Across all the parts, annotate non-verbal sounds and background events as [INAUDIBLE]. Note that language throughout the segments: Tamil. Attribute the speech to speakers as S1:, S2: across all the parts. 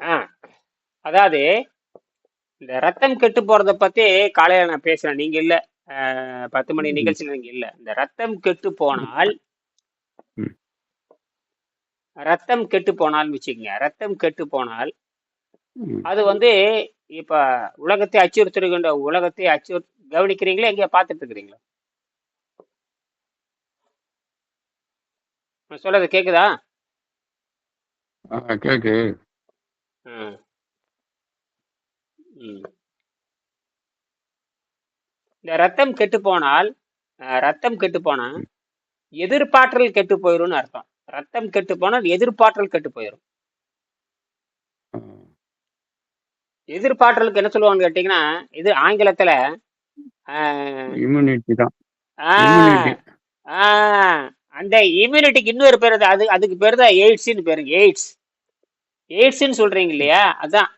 S1: ஆ. அதாவது இந்த ரத்தம் கெட்டு போறத பத்தி காலையில நான் பேசுறேன். நீங்க இல்ல. பத்து மணி நிகழ்ச்சியில நீங்க இல்ல. இந்த ரத்தம் கெட்டு போனால் ரத்தம் கெட்டு போனால்னு வச்சுக்கோங்க. ரத்தம் கெட்டு போனால். அது வந்து இப்ப உலகத்தை அச்சுறுத்துகின்ற உலகத்தை அச்சு கவனிக்கிறீங்களா? எங்கேயா பார்த்துட்டு இருக்கிறீங்களா நான் சொல்றது கேக்குதா?
S2: கேக்கு.
S1: ம், ம். இந்த ரத்தம் கெட்டு போனால் ரத்தம் கெட்டு போனா எதிர்ப்பாற்றல் கெட்டு போயிரும்னு அர்த்தம். ரத்தம் கெட்டு போனால் எதிர்ப்பாற்றல் கெட்டு போயிடும்
S2: ஆ,
S1: எதிர்ப்பாற்றலுக்கு என்ன சொல்லுவாங்கன்னு கேட்டீங்கன்னா இது ஆங்கிலத்துல ஆஹ்,
S2: இம்யூனிட்டி தான். இம்யூனிட்டி
S1: அந்த இம்யூனிட்டிக்கு இன்னொரு பேர் அது அது- அதுக்கு பேர் தான் எய்ட்ஸ்னு பேருங்க எய்ட்ஸ் எய்ட்ஸ்ன்னு சொல்றீங்க இல்லையா அதான்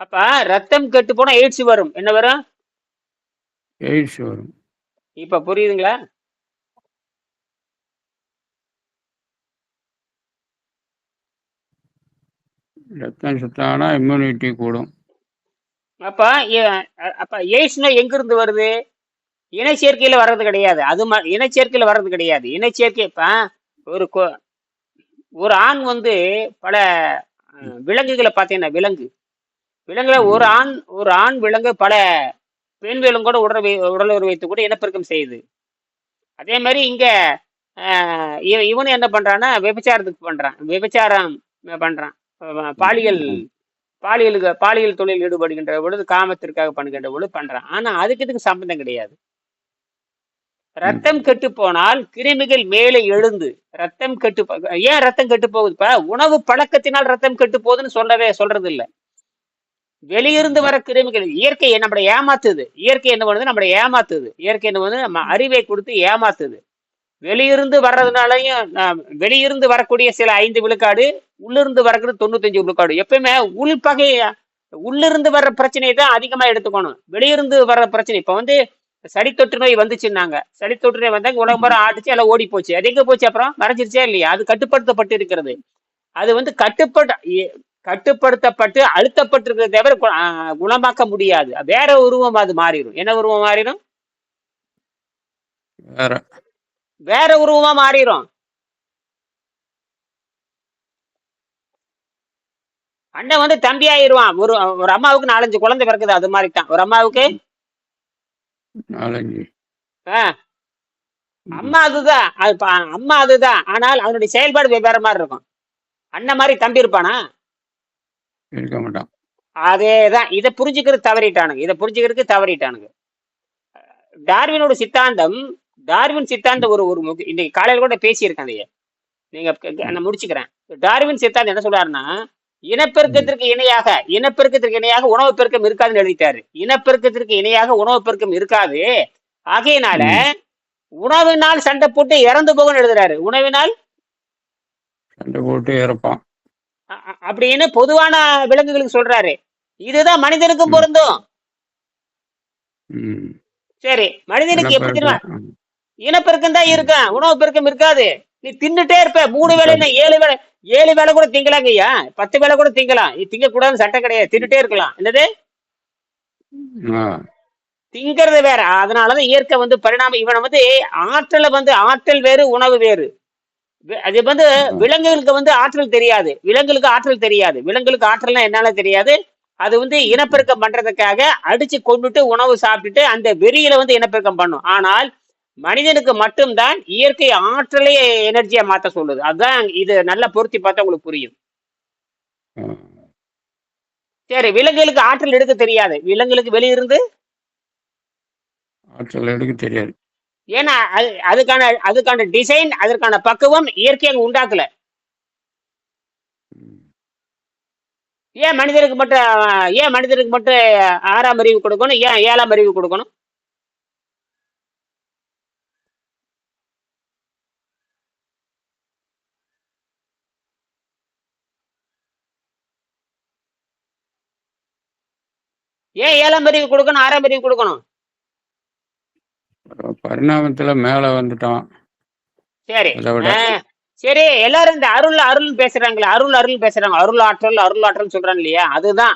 S1: அப்ப ரத்தம் கெட்டு போனா எய்ட்ஸ் வரும். என்ன வரும்?
S2: எய்ட்ஸ் வரும்.
S1: இப்ப புரியுதுங்களா?
S2: ரத்தம் சுத்தானா இம்யூனிட்டி கூடும்.
S1: அப்ப அப்ப எய்ட்ஸ் நோய் எங்க இருந்து வருது? இன சேர்க்கையில வர்றது கிடையாது. அது ம- இன சேர்க்கையில வர்றது கிடையாது. இன சேர்க்கை இப்ப ஒரு ஒரு ஆண் வந்து பல விலங்குகளை பார்த்தீங்கன்னா விலங்கு. விலங்குல ஒரு ஆண் ஒரு ஆண் விலங்கு பல பெண் விலங்கோட உடல் உடலுறவு வைத்து கூட இனப்பெருக்கம் செய்யுது. அதே மாதிரி இங்க ஆஹ், இவ- இவனும் என்ன பண்றான்னா விபச்சாரத்துக்கு பண்றான். விபச்சாரம் பண்றான். பாலியல் பாலியலுக்கு பாலியல் தொழில் ஈடுபடுகின்ற பொழுது காமத்திற்காக பண்ணுகின்ற பொழுது பண்றான். ஆனா அதுக்கு இதுக்கு சம்பந்தம் கிடையாது. ரத்தம் கெட்டு போனால் கிருமிகள் மேலே எழுந்து ரத்தம் கெட்டு போ- ஏன் ரத்தம் கெட்டு போகுது? இப்ப உணவு பழக்கத்தினால் ரத்தம் கெட்டு போகுதுன்னு சொல்லவே சொல்றது இல்ல வெளியிருந்து வர கிருமிகள் இயற்கை நம்மளை ஏமாத்துது. இயற்கை என்ன பண்ணுது? நம்மளை ஏமாத்துது. இயற்கை என்ன பண்ணுது? நம்ம அறிவை கொடுத்து ஏமாத்துது. வெளியிருந்து வர்றதுனாலையும் வெளியிருந்து வரக்கூடிய சில ஐந்து விழுக்காடு உள்ளிருந்து வரக்கூடிய தொண்ணூத்தஞ்சு விழுக்காடு. எப்பயுமே உள்பகை உள்ளிருந்து வர்ற பிரச்சனையை தான் அதிகமா எடுத்துக்கணும். வெளியிருந்து வர்ற பிரச்சனை. இப்ப வந்து சளி தொற்று நோய் வந்துச்சுன்னாங்க. சளி தொற்று நோய் வந்தாங்க உலகம் ஆடிச்சு எல்லாம் ஓடி போச்சு. அது எங்க போச்சு அப்புறம்? மறைஞ்சிருச்சா இல்லையா? அது கட்டுப்படுத்தப்பட்டு இருக்கிறது அது வந்து கட்டுப்பட எ- கட்டுப்படுத்தப்பட்டு அழுத்தப்பட்டிருக்கிறத தவிர குணமாக்க முடியாது. வேற உருவம் அது மாறிடும். என்ன உருவம் மாறிடும்?
S2: வேற.
S1: வேற உருவமா மாறிடும். அண்ணன் வந்து தம்பி ஆயிருவான் ஒரு ஒரு அம்மாவுக்கு நாலஞ்சு குழந்தை பிறக்குது அது மாதிரி தான் ஒரு அம்மாவுக்கு
S2: நாலஞ்சு
S1: அம்மா அதுதான். அது அம்மா அதுதான். ஆனால் அவனுடைய செயல்பாடு வெவ்வேறு மாதிரி இருக்கும். அண்ணன் மாதிரி தம்பி இருப்பானா?
S2: இருக்க மாட்டான்.
S1: அதேதான். இதை புரிஞ்சுக்கிறது தவறிட்டானுங்க. இதை புரிஞ்சுக்கிறதுக்கு தவறிட்டானுங்க. டார்வினோட சித்தாந்தம் டார்வின் சித்தாந்தம் ஒரு ஒரு இன்னைக்கு காலையில கூட பேசியிருக்கேன் அதையே. நீங்க நான் முடிச்சுக்கிறேன். டார்வின் சித்தாந்தம் என்ன சொல்றாருன்னா இனப்பெருக்கத்திற்கு இணையாக இனப்பெருக்கத்திற்கு இணையாக உணவு பெருக்கம் இருக்காதுன்னு எழுதிட்டாரு. இனப்பெருக்கத்திற்கு இணையாக உணவு பெருக்கம் இருக்காது. ஆகையினால. உணவினால் சண்டை போட்டு இறந்து போகணும்னு எழுதுறாரு. உணவினால்?
S2: சண்டை போட்டு இறப்பான்.
S1: அப்படின்னு பொதுவான விலங்குகளுக்கு சொல்றாரு. இதுதான் மனிதனுக்கும் பொருந்தும். சரி மனிதனுக்கு எப்படி தெரியுமா?
S2: இனப்பெருக்கம்
S1: தான். இருக்கும். உணவு பெருக்கம் இருக்காது. நீ தின்னுட்டே இருப்ப. மூணு என்ன ஏழு வேளை ஏழு வேளை கூட திங்கலாங்க ஐயா பத்து வேளை கூட திங்கலாம் நீ திங்க கூடாதுன்னு சட்டம் கிடையாது. தின்னுட்டே இருக்கலாம். என்னது? திங்கிறது வேற. அதனாலதான் இயற்கை வந்து பரிணாமம் இவனை வந்து ஆற்றலை வந்து ஆற்றல் வேறு உணவு வேறு. அது வந்து விலங்குகளுக்கு வந்து ஆற்றல் தெரியாது. விலங்குகளுக்கு ஆற்றல் தெரியாது. விலங்குகளுக்கு ஆற்றல்னா என்னால தெரியாது. அது வந்து இனப்பெருக்கம் பண்றதுக்காக அடிச்சு கொண்டுட்டு உணவு சாப்பிட்டுட்டு அந்த வெறியில வந்து இனப்பெருக்கம் பண்ணும். ஆனால் மனிதனுக்கு மட்டும்தான் இயற்கை ஆற்றலே எனர்ஜியா மாத்த சொல்லுது. அதுதான் இது நல்லா பொருத்தி பார்த்தா உங்களுக்கு புரியும். சரி விலங்குகளுக்கு ஆற்றல் எடுக்க தெரியாது. விலங்குகளுக்கு வெளியிருந்து
S2: ஆற்றல் எடுக்க தெரியாது.
S1: ஏன்னா அது அதுக்கான அதுக்கான டிசைன் அதற்கான பக்குவம் இயற்கையாக உண்டாக்கல. ஏன் மனிதனுக்கு மட்டும் ஏன் மனிதனுக்கு மட்டும் ஆறாம் அறிவு கொடுக்கணும்? ஏன் ஏழாம் அறிவு கொடுக்கணும்? ஏன் ஏழாம் அறிவு கொடுக்கணும் ஆறாம் அறிவு கொடுக்கணும்?
S2: பரிணாமத்துல மேல வந்துட்டான்
S1: சரி. சரி எல்லாரும் இந்த அருள் அருள் பேசுறாங்களே அருள் அருள் பேசுறாங்க. அருள் ஆற்றல் அருள் ஆற்றல் சொல்றாங்க இல்லையா? அதுதான்.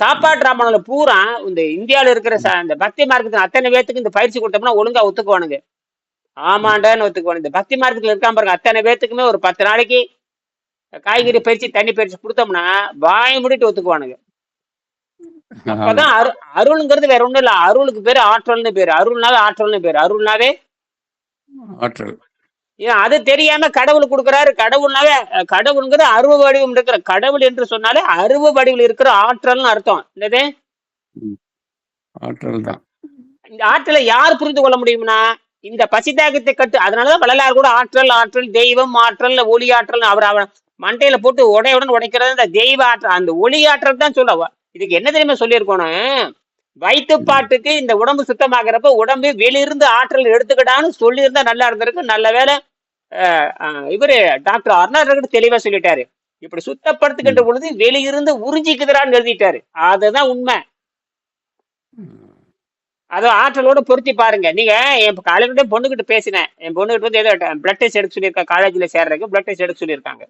S1: சாப்பாட்டு ராமனில் பூரா இந்த இந்தியாவில் இருக்கிற இந்த பக்தி மார்க்கத்தில் அத்தனை பேத்துக்கு இந்த பயிற்சி கொடுத்தோம்னா ஒழுங்கா ஒத்துக்குவானுங்க. ஆமாண்டான்னு ஒத்துக்குவானு இந்த பக்தி மார்க்கத்தில் இருக்காம பாருங்க அத்தனை பேத்துக்குமே ஒரு பத்து நாளைக்கு காய்கறி பயிற்சி தண்ணி பயிற்சி கொடுத்தோம்னா வாய் முடிட்டு ஒத்துக்குவானுங்க. அப்பதான் அரு அருள்ங்கிறது வேற ஒண்ணும் இல்ல. அருளுக்கு பேரு ஆற்றல்னு பேரு. அருள்னாவே ஆற்றல்னு பேரு. அருள்னாவே
S2: ஆற்றல்.
S1: ஏன் அது தெரியாம கடவுள் கொடுக்குறாரு. கடவுள்னாவே கடவுளுங்கிறது அருவ வடிவம் இருக்கிற கடவுள் என்று சொன்னாலே அருவ வடிவில் இருக்கிற ஆற்றல்னு அர்த்தம். என்னது?
S2: ஆற்றல் தான்.
S1: இந்த ஆற்றலை யார் புரிந்து கொள்ள முடியும்னா இந்த பசிதாகத்தை கட்டு அதனாலதான் வள்ளலார் கூட ஆற்றல் ஆற்றல் தெய்வம் ஆற்றல் ஒளி ஆற்றல் அவர் அவர் மண்டையில போட்டு உடையுடன் உடைக்கிறது இந்த தெய்வ ஆற்றல். அந்த ஒளி ஆற்றல் தான் சொல்ல இதுக்கு என்ன தெரியுமா சொல்லியிருக்கணும் வயிற்றுப்பாட்டுக்கு இந்த உடம்பு சுத்தமாகிறப்ப உடம்பு வெளியிருந்து ஆற்றல் எடுத்துக்கிட்டான்னு சொல்லியிருந்தா நல்லா இருந்திருக்கு. நல்ல அஹ், இவரு டாக்டர் அருணாச்சல தெளிவா சொல்லிட்டாரு. இப்படி சுத்தப்படுத்துகின்ற பொழுது வெளியிருந்து உறிஞ்சிக்குதுறான்னு எழுதிட்டாரு. அதுதான் உண்மை. அது ஆற்றலோட பொருத்தி பாருங்க. நீங்க என் காலையில பொண்ணுகிட்ட பேசினேன். என் பொண்ணுகிட்ட வந்து ஏதோ பிளட் டெஸ்ட் எடுக்க சொல்லியிருக்கா காலேஜ்ல சேர்றதுக்கு பிளட் டெஸ்ட் எடுக்க சொல்லியிருக்காங்க.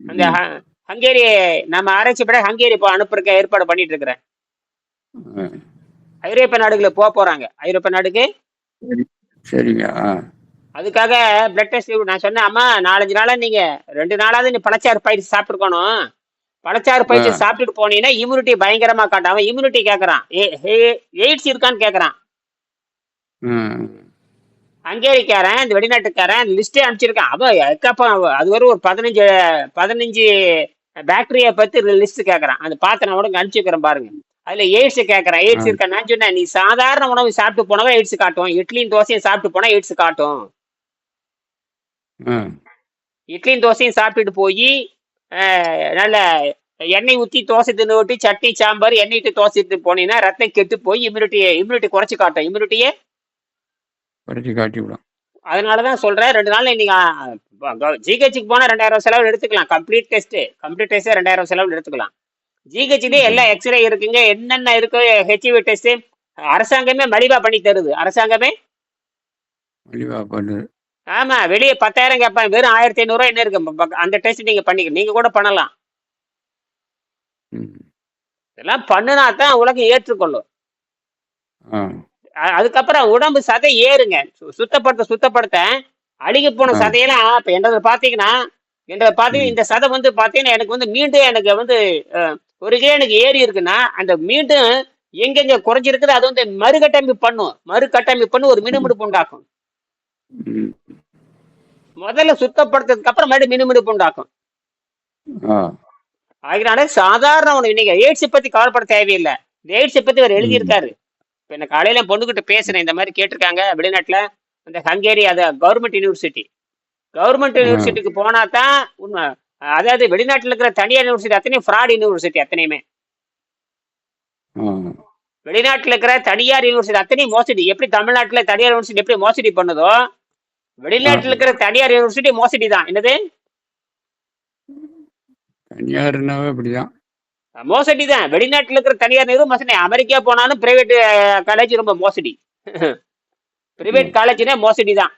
S1: அந்த ஹங்கேரி நம்ம ஆராய்ச்சி பட ஹங்கேரி இப்போ அனுப்புறக்க ஏற்பாடு பண்ணிட்டு இருக்கிறேன். ஐரோப்பிய நாடுகளுக்கு போக போறாங்க. ஐரோப்பிய நாடுக்கு.
S2: சரிங்க
S1: அதுக்காக பிளட் டெஸ்ட் நான் சொன்னேன் அம்மா நாலஞ்சு நாளா நீங்க ரெண்டு நாளாவது நீ பழச்சாறு பயிற்சி சாப்பிட்டுருக்கணும் பழச்சாறு பயிற்சி. சாப்பிட்டுட்டு போனீங்கன்னா இம்யூனிட்டி பயங்கரமா காட்டும். இம்யூனிட்டி கேட்கறான் எய்ட்ஸ் இருக்கான்னு கேட்கறான் ஹங்கேரிக்காரன் இந்த வெளிநாட்டுக்காரன் லிஸ்டே அனுப்பிச்சிருக்கான். அவன் எக்கப்பா அது வரை ஒரு பதினஞ்சு பதினஞ்சு பாக்டீரியா பத்தி லிஸ்ட் கேட்கறான் அந்த பார்த்து நான் உடனே அனுப்பிச்சுக்கிறேன் பாருங்க. அதுல எய்ட்ஸ் கேட்கறான் எய்ட்ஸ். இருக்கா? நான் சொன்னேன் நீ சாதாரண உணவு சாப்பிட்டு போனவா எய்ட்ஸ் காட்டும் இட்லியும் தோசையும் சாப்பிட்டு போனா எய்ட்ஸ் காட்டும். இட்லியும் தோசையும் சாப்பிட்டுட்டு போய் நல்ல எண்ணெய் ஊற்றி தோசை தின்னு ஊட்டி சட்னி சாம்பார் எண்ணெய் ஊற்றி தோசை எடுத்து போனீங்கன்னா ரத்தம் கெட்டு போய் இம்யூனிட்டி இம்யூனிட்டி குறைச்சி காட்டும். இம்யூனிட்டியே
S2: படிச்சு காட்டி விடும்.
S1: அதனால தான் சொல்றேன் ரெண்டு நாள் நீங்க ஜிஹெச்சுக்கு போனா ரெண்டாயிரம் செலவு எடுத்துக்கலாம். கம்ப்ளீட் டெஸ்ட் கம்ப்ளீட் டெஸ்ட் ரெண்டாயிரம் செலவு எடுத்துக்கலாம். ஜிஹெச்லேயே எல்லா எக்ஸ்ரே இருக்குங்க. என்னென்ன இருக்கு ஹெச்ஐவி டெஸ்ட் அரசாங்கமே மலிவா பண்ணி தருது. அரசாங்கமே?
S2: மலிவா பண்ணுது
S1: ஆமா வெளியே பத்தாயிரம் கேட்பாங்க வெறும் ஆயிரத்தி ஐநூறுரூவா என்ன இருக்கு? அந்த டெஸ்ட் நீங்க பண்ணிக்க நீங்க கூட பண்ணலாம். இதெல்லாம் பண்ணுனா தான் உலகம் ஏற்றுக்கொள்ளும். அதுக்கப்புறம் உடம்பு சதை ஏறுங்க. சுத்தப்படுத்த சுத்தப்படுத்த அழுகி போன. சதையெல்லாம் இப்ப என்னது பாத்தீங்கன்னா என்னது பாத்தீங்கன்னா. இந்த சதை வந்து பாத்தீங்கன்னா எனக்கு வந்து மீண்டும் எனக்கு வந்து ஒரு கிலோ எனக்கு ஏறி இருக்குன்னா அந்த மீண்டும் எங்கெங்க குறைஞ்சிருக்குது அது வந்து மறுகட்டமைப்பு பண்ணும். மறுகட்டமைப்பு பண்ணி ஒரு மினுமிடுப்பு உண்டாக்கும். முதல்ல சுத்தப்படுத்ததுக்கு அப்புறம் மறுபடியும் மினுமிடுப்பு உண்டாக்கும்.
S2: ஆ.
S1: அதனால சாதாரண உணவு நீங்க எய்ட்ஸ் பத்தி கவலைப்பட தேவையில்லை. எய்ட்ஸ் பத்தி அவர் எழுதியிருக்காரு. இப்ப என்ன காலையில பொண்ணுகிட்ட பேசுறேன் இந்த மாதிரி கேட்டிருக்காங்க வெளிநாட்டுல. அந்த ஹங்கேரி அது கவர்மெண்ட் யூனிவர்சிட்டி. கவர்மெண்ட். யூனிவர்சிட்டிக்கு போனா தான் உண்மை. அதாவது வெளிநாட்டுல இருக்கிற தனியார் யூனிவர்சிட்டி அத்தனையும் ஃப்ராட் யூனிவர்சிட்டி அத்தனையுமே. வெளிநாட்டுல இருக்கிற தனியார் யூனிவர்சிட்டி அத்தனையும் மோசடி. எப்படி தமிழ்நாட்டுல தனியார் யூனிவர்சிட்டி எப்படி மோசடி பண்ணுதோ வெளிநாட்டுல இருக்கிற தனியார் யூனிவர்சிட்டி மோசடி தான். என்னது?
S2: தனியார்னாவே அப்படிதான்.
S1: மோசடி தான். வெளிநாட்டுல இருக்கிற தனியார் நிறுவனம் மோசடி. அமெரிக்கா போனாலும் பிரைவேட் காலேஜ் ரொம்ப மோசடி. [LAUGHS] பிரைவேட் காலேஜ்னே மோசடி தான்.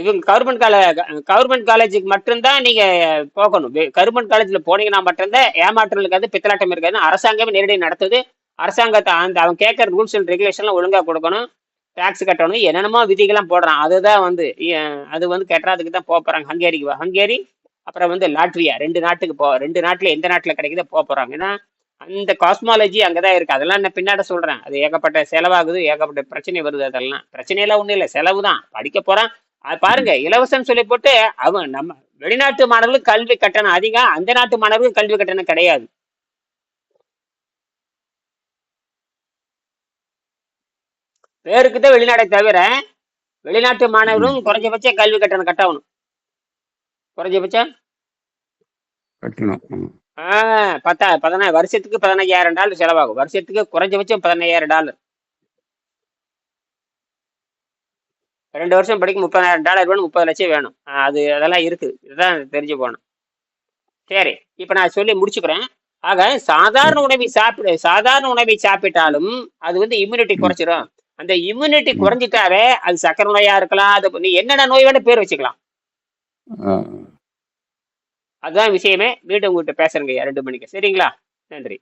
S1: இது கவர்மெண்ட் காலே கவர்மெண்ட் காலேஜுக்கு மட்டும்தான் நீங்க போகணும். கவர்மெண்ட் காலேஜ்ல போனீங்கன்னா மட்டும்தான் ஏமாற்றம் இருக்காது பித்தலாட்டம் இருக்காது. அரசாங்கமே நேரடி நடத்துது. அரசாங்கத்தை அந்த அவன் கேட்கற ரூல்ஸ் அண்ட் ரெகுலேஷன்லாம் ஒழுங்கா கொடுக்கணும். டாக்ஸ் கட்டணும். என்னென்னமோ விதிகள்லாம் போடுறான். அதுதான் வந்து அது வந்து கட்டுறதுக்கு தான் போக போறாங்க. ஹங்கேரிக்கு ஹங்கேரி அப்புறம் வந்து லாட்வியா. ரெண்டு நாட்டுக்கு போ ரெண்டு நாட்டுல எந்த நாட்டுல கிடைக்குதோ போக போறாங்க. ஏன்னா அந்த காஸ்மாலஜி அங்கதான் இருக்கு. அதெல்லாம் நான் பின்னாடி சொல்றேன். அது ஏகப்பட்ட செலவாகுது ஏகப்பட்ட பிரச்சனை வருது அதெல்லாம். பிரச்சனையெல்லாம் ஒண்ணும் இல்லை செலவு தான் படிக்க போறான். அது பாருங்க இலவசம் சொல்லி போட்டு அவன் நம்ம வெளிநாட்டு மாணவர்களுக்கு கல்வி கட்டணம் அதிகம் அந்த நாட்டு மாணவர்களுக்கு கல்வி கட்டணம் கிடையாது. பேருக்கு தான் வெளிநாடை தவிர வெளிநாட்டு மாணவர்களும் குறைஞ்சபட்ச கல்வி கட்டணம் கட்டணும். குறைஞ்சபட்சம்?
S2: கட்டணும்.
S1: ஆஹ் பத்தா பதினா வருஷத்துக்கு பதினஞ்சாயிரம் டாலர் செலவாகும். வருஷத்துக்கு குறைஞ்சபட்சம் பதினஞ்சாயிரம் டாலர். ரெண்டு வருஷம் படிக்க முப்பதாயிரம் டாலர் வேணும் முப்பது லட்சம் வேணும். அது அதெல்லாம் இருக்குது. இதுதான் தெரிஞ்சு போகணும். சரி இப்போ நான் சொல்லி முடிச்சுக்கிறேன். ஆக சாதாரண உணவை சாப்பிடு சாதாரண உணவை சாப்பிட்டாலும் அது வந்து இம்யூனிட்டி குறைச்சிரும். அந்த இம்யூனிட்டி குறைஞ்சிட்டாவே அது சக்கரை நோயா இருக்கலாம் அது நீ என்னென்ன நோய் வேணா பேர் வச்சுக்கலாம். அதுதான் விஷயமே மீண்டும் உங்கள்கிட்ட பேசுறேங்க ரெண்டு மணிக்கு. சரிங்களா? நன்றி.